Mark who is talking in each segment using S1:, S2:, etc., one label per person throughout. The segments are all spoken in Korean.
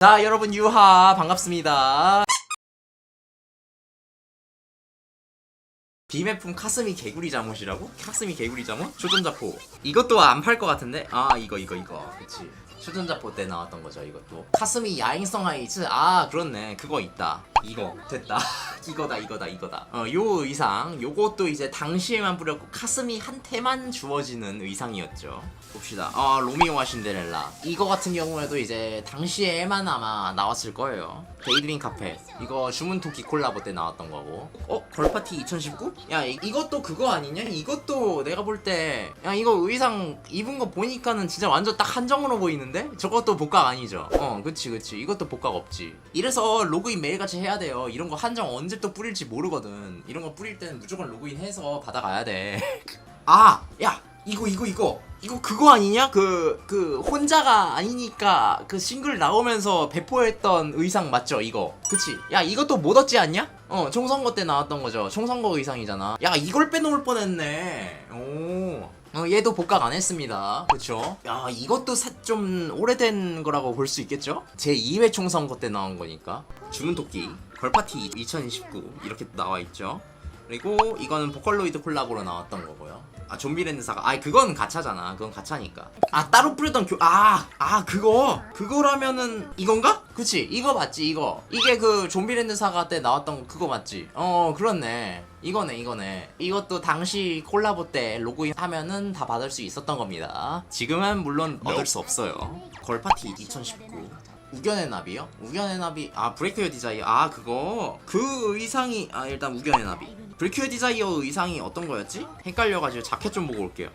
S1: 자 여러분 유하 반갑습니다. 비매품 카스미 개구리 잠옷이라고? 카스미 개구리 잠옷? 초전자포. 이것도 안 팔 것 같은데? 아 이거 이거 이거. 그치. 초전자포 때 나왔던 거죠 이것도. 카스미 야행성 하이츠 아 그렇네. 그거 있다. 이거. 됐다 이거다 이거다 이거다 어 요 의상 요것도 이제 당시에만 뿌렸고 카스미 한테만 주어지는 의상이었죠 봅시다 아 로미오와 신데렐라 이거 같은 경우에도 이제 당시에만 아마 나왔을 거예요 데일링 카페 이거 주문 토끼 콜라보 때 나왔던 거고 어? 걸파티 2019? 야 이, 이것도 그거 아니냐? 이것도 내가 볼 때 야 이거 의상 입은 거 보니까는 진짜 완전 딱 한정으로 보이는데? 저것도 복각 아니죠? 어 그치 그치 이것도 복각 없지 이래서 로그인 매일같이 해야 돼요 이런 거 한정 언제 또 뿌릴지 모르거든 이런 거 뿌릴 때는 무조건 로그인 해서 받아가야 돼아 야 이거 이거 이거 이거 그거 아니냐? 그, 그, 혼자가 아니니까 그 싱글 나오면서 배포했던 의상 맞죠? 이거. 그치? 야, 이것도 못 얻지 않냐? 어, 총선거 때 나왔던 거죠. 총선거 의상이잖아. 야, 이걸 빼놓을 뻔했네. 오. 어, 얘도 복각 안 했습니다. 그쵸? 야, 이것도 사, 좀 오래된 거라고 볼 수 있겠죠? 제 2회 총선거 때 나온 거니까. 주문토끼, 걸파티 2019. 이렇게 나와 있죠. 그리고 이거는 보컬로이드 콜라보로 나왔던 거고요. 아 좀비랜드 사가 아 그건 가차잖아. 그건 가차니까. 아 따로 뿌렸던 교 아아 그거. 그거라면은 이건가? 그치 이거 맞지 이거. 이게 그 좀비랜드 사가 때 나왔던 그거 맞지? 어 그렇네. 이거네 이거네. 이것도 당시 콜라보 때 로그인 하면은 다 받을 수 있었던 겁니다. 지금은 물론 얻을 수 없어요. 걸파티 2019 우견의 나비요? 우견의 나비? 아 브레이크어 디자이어. 아 그거. 그 의상이 아 일단 우견의 나비. 브레이크어 디자이어 의상이 어떤 거였지? 헷갈려가지고 자켓 좀 보고 올게요.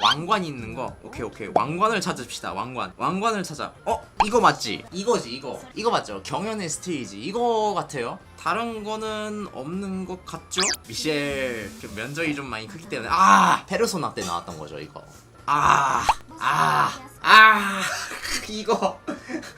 S1: 왕관 있는 거? 오케이 오케이. 왕관을 찾읍시다 왕관. 왕관을 찾아. 어? 이거 맞지? 이거지 이거. 이거 맞죠? 경연의 스테이지. 이거 같아요. 다른 거는 없는 것 같죠? 미셸 그 면적이 좀 많이 크기 때문에. 아! 페르소나 때 나왔던 거죠 이거 아, 아, 아, 이거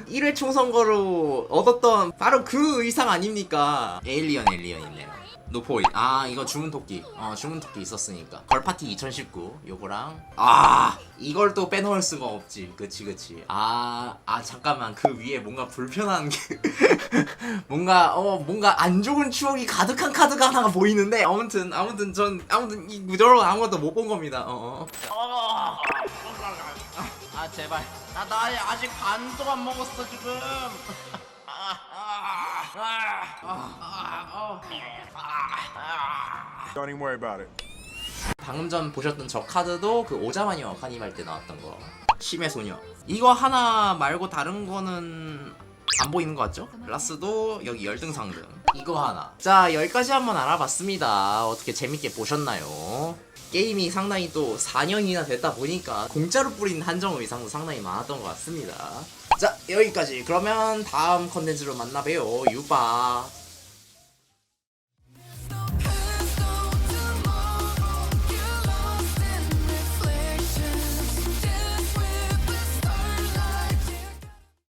S1: 1회 총선거로 얻었던 바로 그 의상 아닙니까? 에일리언 에일리언 있네요. 노포이. 아, 이거 주문토끼. 어, 주문토끼 있었으니까. 걸파티 2019 요거랑 아, 이걸 또 빼놓을 수가 없지. 그치, 그치. 아, 아 잠깐만. 그 위에 뭔가 불편한 게 뭔가 어, 뭔가 안 좋은 추억이 가득한 카드가 하나가 보이는데 아무튼 아무튼 전 아무튼 이 무더러 아무것도 못 본 겁니다. 어. 어. 아 제발. 나나 아직 반도 안 먹었어 지금.
S2: Don't even worry about it.
S1: 방금 전 보셨던 저 카드도 그 오자마니와 카니발 때 나왔던 거. 심해 소녀. 이거 하나 말고 다른 거는 안 보이는 것 같죠? 라스도 여기 열등 상등. 이거 하나. 자 여기까지 한번 알아봤습니다. 어떻게 재밌게 보셨나요? 게임이 상당히 또 4년이나 됐다 보니까 공짜로 뿌린 한정 의상도 상당히 많았던 것 같습니다. 자 여기까지. 그러면 다음 컨텐츠로 만나봬요. 유바